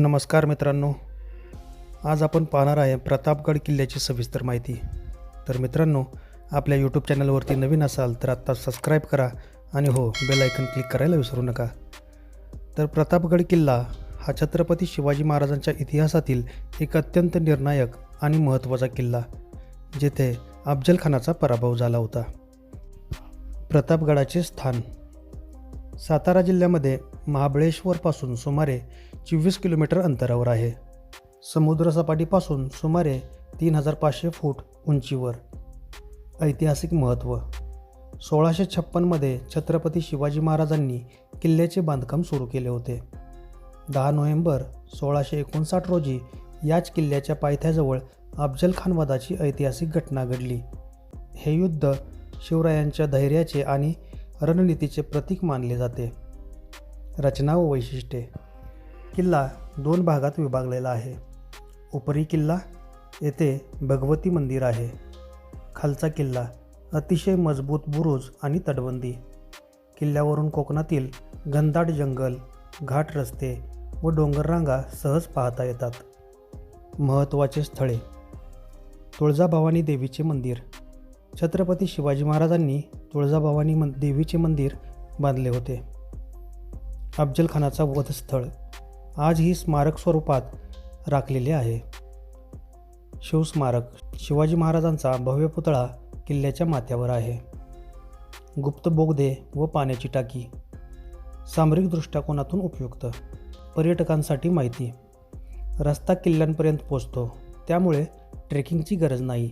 नमस्कार मित्रांनो. आज आपण पाहणार आहे प्रतापगड किल्ल्याची सविस्तर माहिती. तर मित्रांनो आपल्या यूट्यूब चॅनलवरती नवीन असाल तर आत्ता सबस्क्राईब करा आणि हो बेल आयकन क्लिक करायला विसरू नका. तर प्रतापगड किल्ला हा छत्रपती शिवाजी महाराजांच्या इतिहासातील एक अत्यंत निर्णायक आणि महत्त्वाचा किल्ला जेथे अफजलखानाचा पराभव झाला होता. प्रतापगडाचे स्थान सातारा जिल्ह्यामध्ये महाबळेश्वरपासून सुमारे चोवीस किलोमीटर अंतरावर आहे. समुद्रसपाटीपासून सुमारे तीन हजार पाचशे फूट उंचीवर. ऐतिहासिक महत्त्व. सोळाशे छप्पनमध्ये छत्रपती शिवाजी महाराजांनी किल्ल्याचे बांधकाम सुरू केले होते. दहा नोव्हेंबर सोळाशे एकोणसाठ रोजी याच किल्ल्याच्या पायथ्याजवळ अफजल खान वधाची ऐतिहासिक घटना घडली. हे युद्ध शिवरायांच्या धैर्याचे आणि रणनीतीचे प्रतीक मानले जाते. रचना व वैशिष्ट्ये. किल्ला दोन भागात विभागलेला आहे. उपरी किल्ला येथे भगवती मंदिर आहे. खालचा किल्ला अतिशय मजबूत बुरुज आणि तटबंदी. किल्ल्यावरून कोकणातील घनदाट जंगल घाट रस्ते व डोंगररांगा सहज पाहता येतात. महत्त्वाचे स्थळे. तुळजाभवानी देवीचे मंदिर. छत्रपती शिवाजी महाराजांनी तुळजाभवानी मन देवीचे मंदिर बांधले होते. अफजलखानाचा वधस्थळ. आज ही स्मारक स्वरूपात राखलेले आहे. शिवस्मारक शिवाजी महाराजांचा भव्य पुतळा किल्ल्याच्या माथ्यावर आहे. गुप्त बोगदे व पाण्याची टाकी. सामरिक दृष्टिकोनातून उपयुक्त? पर्यटकांसाठी माहिती. रस्ता किल्ल्यांपर्यंत पोचतो. त्यामुळे ट्रेकिंगची गरज नाही.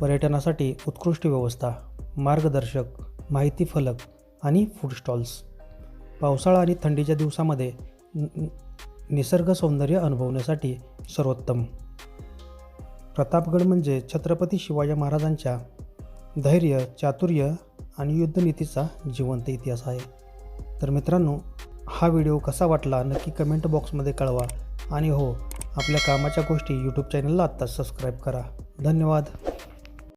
पर्यटनासाठी उत्कृष्ट व्यवस्था मार्गदर्शक माहिती फलक आणि फूड स्टॉल्स पावसाळा आणि थंडीच्या दिवसामध्ये निसर्ग सौंदर्य अनुभवण्यासाठी सर्वोत्तम. प्रतापगड म्हणजे छत्रपती शिवाजी महाराजांच्या धैर्य चातुर्य आणि युद्धनीतीचा जिवंत इतिहास आहे. तर मित्रांनो हा व्हिडिओ कसा वाटला नक्की कमेंट बॉक्समध्ये कळवा आणि हो आपल्या कामाच्या गोष्टी यूट्यूब चॅनलला आत्ताच सबस्क्राईब करा. धन्यवाद.